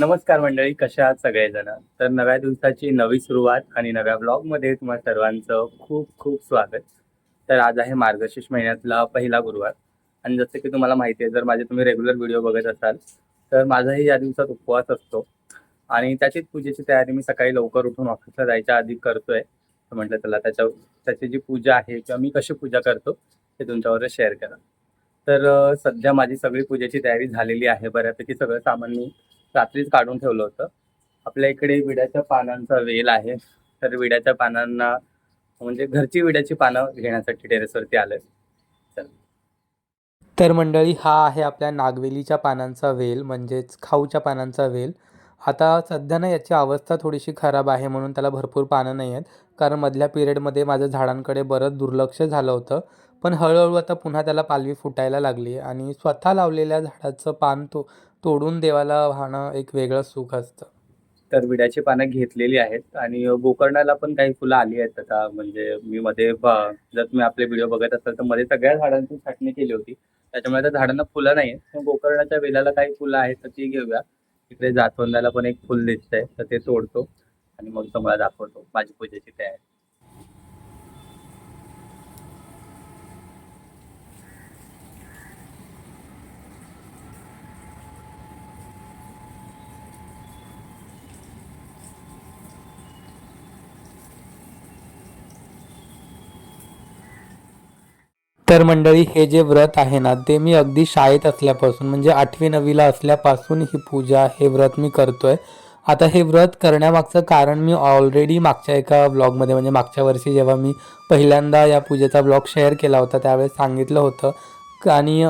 नमस्कार मंडळी कशा आहात सगळेजण? तर नव्या दिवसाची नवी सुरुवात आणि नव्या ब्लॉगमध्ये तुम्हा सर्वांचं खूप खूप स्वागत. तर आज आहे मार्गशीर्ष महिन्यातला पहिला गुरुवार. आणि जसं की तुम्हाला माहिती आहे जर माझे तुम्ही रेग्युलर व्हिडिओ बघत असाल तर माझाही या दिवसात उपवास असतो. आणि त्याचीच पूजेची तयारी मी सकाळी लवकर उठून ऑफिसला जायच्या आधी करतोय. तर म्हटलं त्याला त्याच्या त्याची जी पूजा आहे किंवा मी कशी पूजा करतो ते तुमच्यावर शेअर करा. तर सध्या माझी सगळी पूजेची तयारी झालेली आहे. बऱ्यापैकी सगळं सामान मी रात्रीच काढून ठेवलं होतं. आपल्या इकडे विड्याच्या पानांचा वेल आहे. तर विड्याच्या पानांना म्हणजे घरची विड्याची पानं घेण्यासाठी टेरेसवरती आले तर मंडळी हा आहे आपल्या नागवेलीच्या पानांचा वेल म्हणजेच खाऊच्या पानांचा वेल. आता सध्या ना याची अवस्था थोडीशी खराब आहे म्हणून त्याला भरपूर पानं नाही आहेत. कारण मधल्या पिरियडमध्ये माझं झाडांकडे बरंच दुर्लक्ष झालं होतं. पण हळूहळू आता पुन्हा त्याला पालवी फुटायला लागली आणि स्वतः लावलेल्या झाडाचं पान तो तोडून देवाला वाहणं एक वेगळं सुख असतं. तर विड्याची पानं घेतलेली आहेत आणि गोकर्णाला पण काही फुलं आली आहेत आता. म्हणजे मी मध्ये जर तुम्ही आपले व्हिडिओ बघत असाल तर मध्ये सगळ्या झाडांची छाटणी केली होती. त्याच्यामुळे आता झाडांना फुलं नाही आहेत गोकर्णाच्या वेलाला काही फुलं आहेत तर ती घेऊया. इकडे जास्वंदाला पण एक फुल दिसतंय तर ते तोडतो आणि मग तुम्हाला दाखवतो. माझी पूजेची तयारी. तर मंडळी हे जे व्रत आहे ना ते मी अगदी शाळेत असल्यापासून म्हणजे आठवी नववीला असल्यापासून ही पूजा हे व्रत मी करतोय. आता हे व्रत करण्यामागचं कारण मी ऑलरेडी मागच्या एका ब्लॉगमध्ये म्हणजे मागच्या वर्षी जेव्हा मी पहिल्यांदा या पूजेचा ब्लॉग शेअर केला होता त्यावेळेस सांगितलं होतं. आणि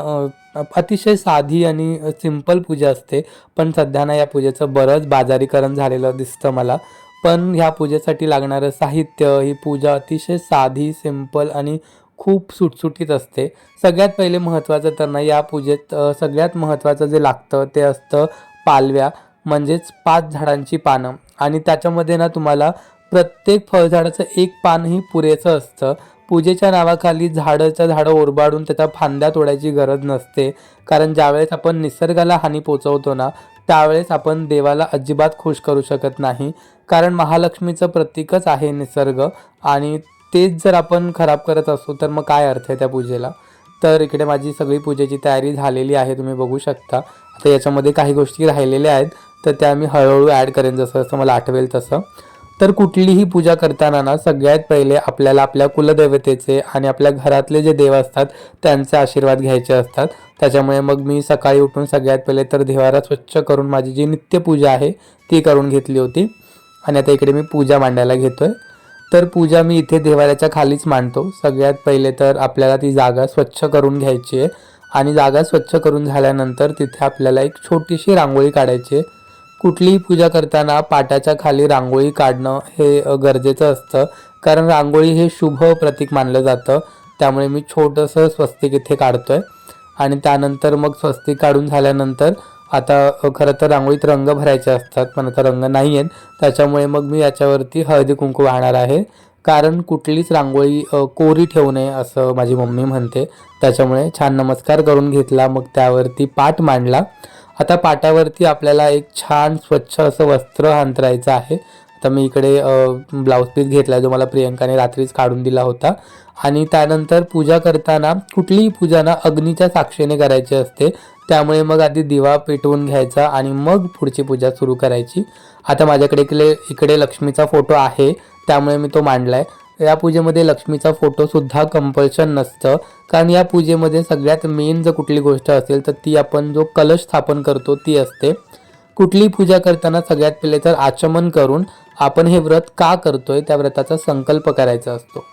अतिशय साधी आणि सिंपल पूजा असते पण सध्या ना या पूजेचं बरंच बाजारीकरण झालेलं दिसतं मला. पण ह्या पूजेसाठी लागणारं साहित्य ही पूजा अतिशय साधी सिंपल आणि खूप सुटसुटीत असते. सगळ्यात पहिले महत्त्वाचं तर ना या पूजेत सगळ्यात महत्त्वाचं जे लागतं ते असतं पालव्या म्हणजेच पाच झाडांची पानं. आणि त्याच्यामध्ये ना तुम्हाला प्रत्येक फळझाडाचं एक पानही पुरेसं असतं. पूजेच्या नावाखाली झाडाचं झाडं ओरबाडून त्याच्या फांद्या तोडायची गरज नसते. कारण ज्यावेळेस आपण निसर्गाला हानी पोचवतो ना त्यावेळेस आपण देवाला अजिबात खुश करू शकत नाही. कारण महालक्ष्मीचं प्रतीकच आहे निसर्ग आणि तेच जर आपण खराब करत असू तर मग काय अर्थ आहे त्या पूजेला? तर इकडे माझी सगळी पूजेची तयारी झालेली आहे तुम्ही बघू शकता. आता याच्यामध्ये काही गोष्टी राहिलेल्या आहेत तर त्या मी हळूहळू ॲड करेन जसं जसं मला आठवेल तसं. तर कुठलीही पूजा करताना ना सगळ्यात पहिले आपल्याला आपल्या कुलदेवतेचे आणि आपल्या घरातले जे देव असतात त्यांचे आशीर्वाद घ्यायचे असतात. त्याच्यामुळे मग मी सकाळी उठून सगळ्यात पहिले तर देवारा स्वच्छ करून माझी जी नित्यपूजा आहे ती करून घेतली होती. आणि आता इकडे मी पूजा मांडायला घेतो आहे तर पूजा मी इथे देवाऱ्याच्या खालीच मांडतो. सगळ्यात पहिले तर आपल्याला ती जागा स्वच्छ करून घ्यायची आहे. आणि जागा स्वच्छ करून झाल्यानंतर तिथे आपल्याला एक छोटीशी रांगोळी काढायची आहे. कुठलीही पूजा करताना पाटाच्या खाली रांगोळी काढणं हे गरजेचं असतं. कारण रांगोळी हे शुभ प्रतीक मानलं जातं. त्यामुळे मी छोटंसं स्वस्तिक इथे काढतो आहे आणि त्यानंतर मग स्वस्तिक काढून झाल्यानंतर आता खरं तर रांगोळीत रंग भरायचे असतात पण आता रंग नाही आहेत. त्याच्यामुळे मग मी याच्यावरती हळदी कुंकू वाहणार आहे. कारण कुठलीच रांगोळी कोरी ठेवू नये असं माझी मम्मी म्हणते. त्याच्यामुळे छान नमस्कार करून घेतला मग त्यावरती पाट मांडला. आता पाटावरती आपल्याला एक छान स्वच्छ असं वस्त्र अंतरायचं आहे. तर मी इकडे ब्लाऊज पीस घेतला जो मला प्रियंकाने रात्रीच काढून दिला होता. आणि त्यानंतर पूजा करताना कुठलीही पूजा ना अग्नीच्या साक्षीने करायची असते. त्यामुळे मग आधी दिवा पेटवून घ्यायचा आणि मग पुढची पूजा सुरू करायची. आता माझ्याकडे इकडे इकडे लक्ष्मीचा फोटो आहे. त्यामुळे मी तो मांडला आहे या पूजेमध्ये लक्ष्मीचा फोटोसुद्धा कंपल्शन नसतं. कारण या पूजेमध्ये सगळ्यात मेन जर कुठली गोष्ट असेल तर ती आपण जो कलश स्थापन करतो ती असते. कुठली पूजा करताना सगळ्यात पहिले तर आचमन करून आपण हे व्रत का करतोय त्या व्रताचा संकल्प करायचा असतो.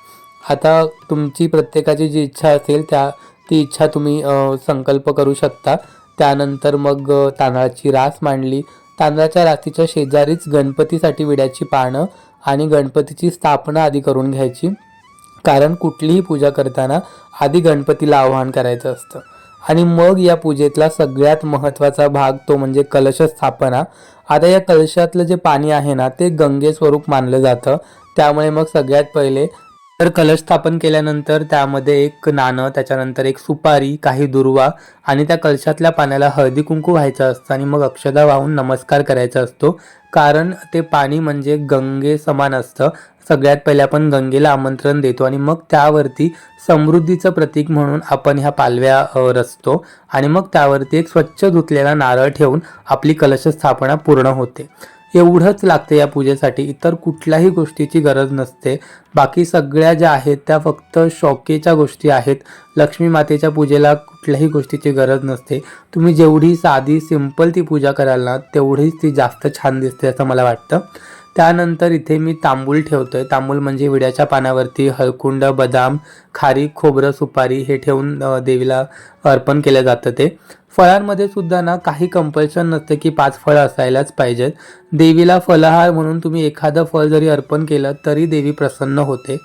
आता तुमची प्रत्येकाची जी इच्छा असेल त्या ती इच्छा तुम्ही संकल्प करू शकता. त्यानंतर मग तांदळाची रास मांडली. तांदळाच्या रातीच्या शेजारीच गणपतीसाठी विड्याची पानं आणि गणपतीची स्थापना आधी करून घ्यायची. कारण कुठलीही पूजा करताना आधी गणपतीला आवाहन करायचं असतं. आणि मग या पूजेतला सगळ्यात महत्त्वाचा भाग तो म्हणजे कलश स्थापना. आता या कलशातलं जे पाणी आहे ना ते गंगे स्वरूप मानलं जातं. त्यामुळे मग सगळ्यात पहिले तर कलश स्थापन केल्यानंतर त्यामध्ये एक नाणं त्याच्यानंतर एक सुपारी काही दुर्वा आणि त्या कलशातल्या पाण्याला हळदी कुंकू व्हायचं असतं आणि मग अक्षदा वाहून नमस्कार करायचा असतो. कारण ते पाणी म्हणजे गंगे समान असतं. सगळ्यात पहिले आपण गंगेला आमंत्रण देतो आणि मग त्यावरती समृद्धीचं प्रतीक म्हणून आपण ह्या पालव्या रचतो आणि मग त्यावरती एक स्वच्छ धुतलेला नारळ ठेवून आपली कलश स्थापना पूर्ण होते. एवढंच लागतं या पूजेसाठी. इतर कुठल्याही गोष्टीची गरज नसते. बाकी सगळ्या ज्या आहेत त्या फक्त शौकेच्या गोष्टी आहेत. लक्ष्मी मातेच्या पूजेला कुठल्याही गोष्टीची गरज नसते. तुम्ही जेवढी साधी सिंपल ती पूजा कराल ना तेवढीच ती जास्त छान दिसते असं मला वाटतं. त्यानंतर इथे मी तांबूल ठेवतोय. तांबूल म्हणजे विड्याच्या पानावरती हळकुंड बदाम खारी खोबरं सुपारी हे ठेवून देवीला अर्पण केलं जातं ते. फळांमध्ये सुद्धा ना काही कंपल्शन नसतं की पाच फळं असायलाच पाहिजेत. देवीला फलहार म्हणून तुम्ही एखादं फळ जरी अर्पण केलं तरी देवी प्रसन्न होते.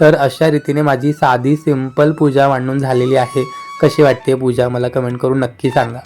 तर अशा रीतीने माझी साधी सिंपल पूजा मांडून झालेली आहे. कशी वाटते पूजा? मला कमेंट करून नक्की सांगा.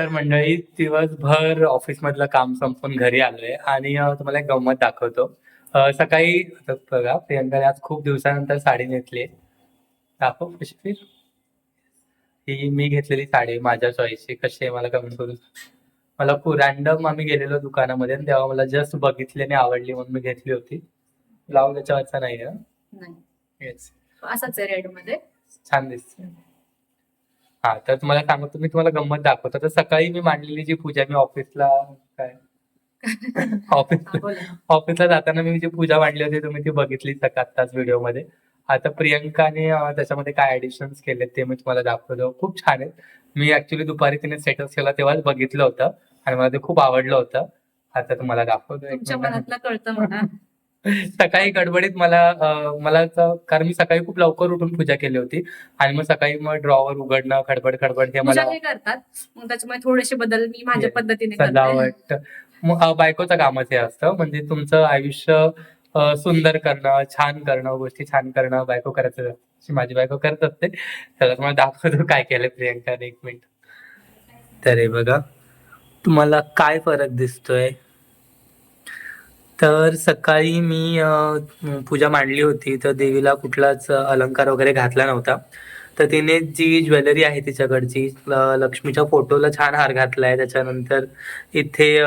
तर मंडळी दिवसभर ऑफिसमधलं काम संपून घरी आलोय आणि तुम्हाला एक गंमत दाखवतो. सकाळी बघा प्रियंकाने आज खूप दिवसानंतर साडी नेसली दाखव कशी? फिर ही मी घेतलेली साडी माझ्या चॉईसची कशी आहे? मला कमेंट करून मला खूप रॅन्डम आम्ही गेलेलो दुकानामध्ये तेव्हा मला जस्ट बघितली आणि आवडली म्हणून मी घेतली होती. लावून त्याच्यावरचा नाही. असाच आहे रेडमध्ये. छान दिसते हा तर तुम्हाला सांगतो मी तुम्हाला गंमत दाखवतो. तर सकाळी मी मांडलेली जी पूजा मी ऑफिसला काय? ऑफिस हा, बोला. ऑफिसला जाताना मी जी पूजा मांडली होती तुम्ही ती बघितली आत्ताच व्हिडिओमध्ये. आता प्रियंकाने अं, त्याच्यामध्ये काय ऍडिशन्स केले ते मी तुम्हाला दाखवलं खूप छान आहे मी ऍक्च्युली दुपारी तिने स्टेटस केला तेव्हाच बघितलं होतं आणि मला ते खूप आवडलं होतं. आता तुम्हाला दाखवतो एक तुमच्या मिनिट. मनातलं कळतं मला सकाळी गडबडीत मला अं, मला तर- कारण मी सकाळी खूप लवकर उठून पूजा केली होती. आणि मग सकाळी मग ड्रॉवर उघडणं खडबड खडबड हे पूजा मला हे करतात. मग त्याच्यामुळे थोडेसे बदल मी माझ्या Yes. पद्धतीने करते. सजावट मग, अं, बायकोचं कामच हे असतं. म्हणजे तुमचं आयुष्य अं, सुंदर करणं छान करणं गोष्टी छान करणं बायको करायचं अशी माझी बायको करत असते. त्याला तुम्हाला दाखवतो काय केलं प्रियंकाने एक मिनिट तर हे बघा तुम्हाला काय फरक दिसतोय? तर सकाळी मी पूजा मांडली होती. तर देवीला कुठलाच अलंकार वगैरे घातला नव्हता. तर तिने जी ज्वेलरी आहे तिच्याकडची ल- लक्ष्मीच्या फोटोला छान हार घातलाय. त्याच्यानंतर इथे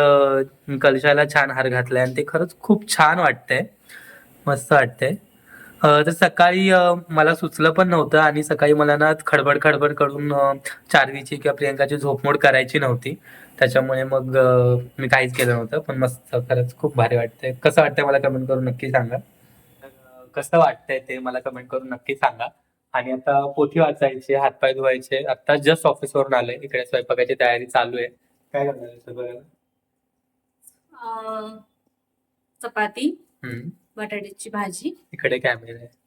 कलशाला छान हार घातलाय. आणि ते खरंच खूप छान वाटतंय. मस्त वाटतंय. तर सकाळी मला सुचलं पण नव्हतं आणि सकाळी मला ना खडबड खडबड करून चार्वीची किंवा प्रियंकाची झोपमोड करायची नव्हती. त्याच्यामुळे मग मी काहीच केलं नव्हतं. पण मस्त खरंच खूप भारी वाटतंय. कसं वाटतंय मला कमेंट करून नक्की सांगा. कसं वाटतंय ते मला कमेंट करून नक्की सांगा. आणि आता पोथी वाचायची हातपाय धुवायचे. आता जस्ट ऑफिसवरून आलोय. इकडे स्वयंपाकाची तयारी चालू आहे. काय करणार चपाती बटाट्याची भाजी. इकडे कॅमेरा आहे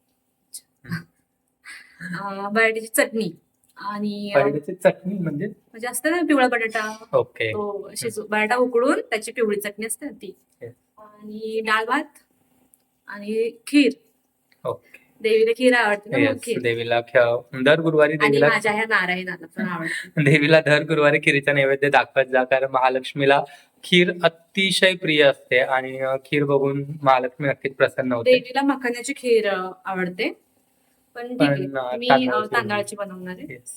बटाट्याची चटणी. आणि बटाट्याची चटणी म्हणजे? म्हणजे असतं ना पिवळा बटाटा. ओके. तो शिजू बटाटा उकडून त्याची पिवळी चटणी असते ती. आणि डाळ भात आणि खीर. ओके. देवीला खीर आवडते देवीला दर गुरुवारी देवीला माझ्या ह्या नारायणाला पण आवडते. देवीला दर गुरुवारी खीरीचा नैवेद्य दाखवत जा कारण महालक्ष्मीला खीर अतिशय प्रिय असते आणि खीर बघून महालक्ष्मी नक्कीच प्रसन्न होते. देवीला मखाण्याची खीर अं, आवडते. पण ठीक पण, आहे अं, मी अं, तांदळाची तांदळाची बनवणार आहे. Yes.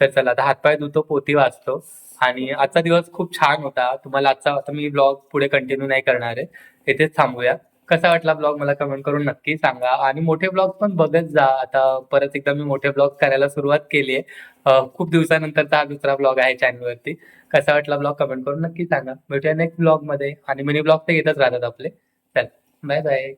तर चला आता हातपाय धुतो पोती वाचतो. आणि आजचा दिवस खूप छान होता. तुम्हाला आजचा आता मी ब्लॉग पुढे कंटिन्यू नाही करणार आहे. इथेच थांबूया. कसा वाटला ब्लॉग मला कमेंट करून नक्की सांगा. आणि मोठे ब्लॉग पण बघत जा. आता परत एकदा मी मोठे ब्लॉग करायला सुरुवात केली आहे. खूप दिवसानंतरचा हा दुसरा ब्लॉग आहे चॅनलवरती. कसा वाटला ब्लॉग कमेंट करून नक्की सांगा. भेटूया नेक्स्ट ब्लॉगमध्ये. आणि मिनी ब्लॉग तर येतच राहतात आपले. चल बाय बाय